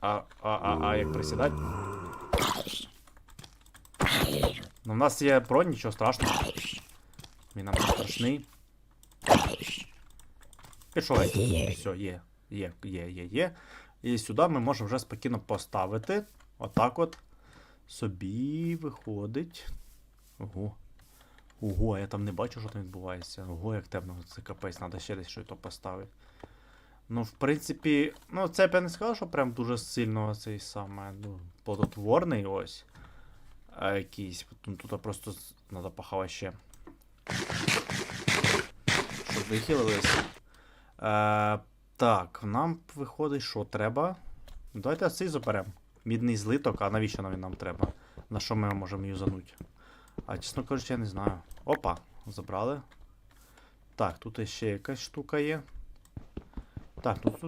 А, а, а, а як присідати? Ну, в нас є бронь, нічого страшного. Він нам страшний. Пішов. Все, є. Є, є, є, є. І сюди ми можемо вже спокійно поставити. Отак от. Собі виходить. Ого. Ого, я там не бачу, що там відбувається. Ого, як темно, це капець, треба ще десь щось то поставити. Ну, в принципі, ну це б я не сказав, що прям дуже сильно цей саме ну, плодотворний ось. А якийсь. Тут просто треба пахати ще. Щоб вихилились. Е, так, нам виходить, що треба. Давайте цей заберемо. Мідний злиток, а навіщо він нам треба? На що ми можемо юзануть? А чесно кажучи, я не знаю. Опа, забрали. Так, тут ще якась штука є. Так, тут, тут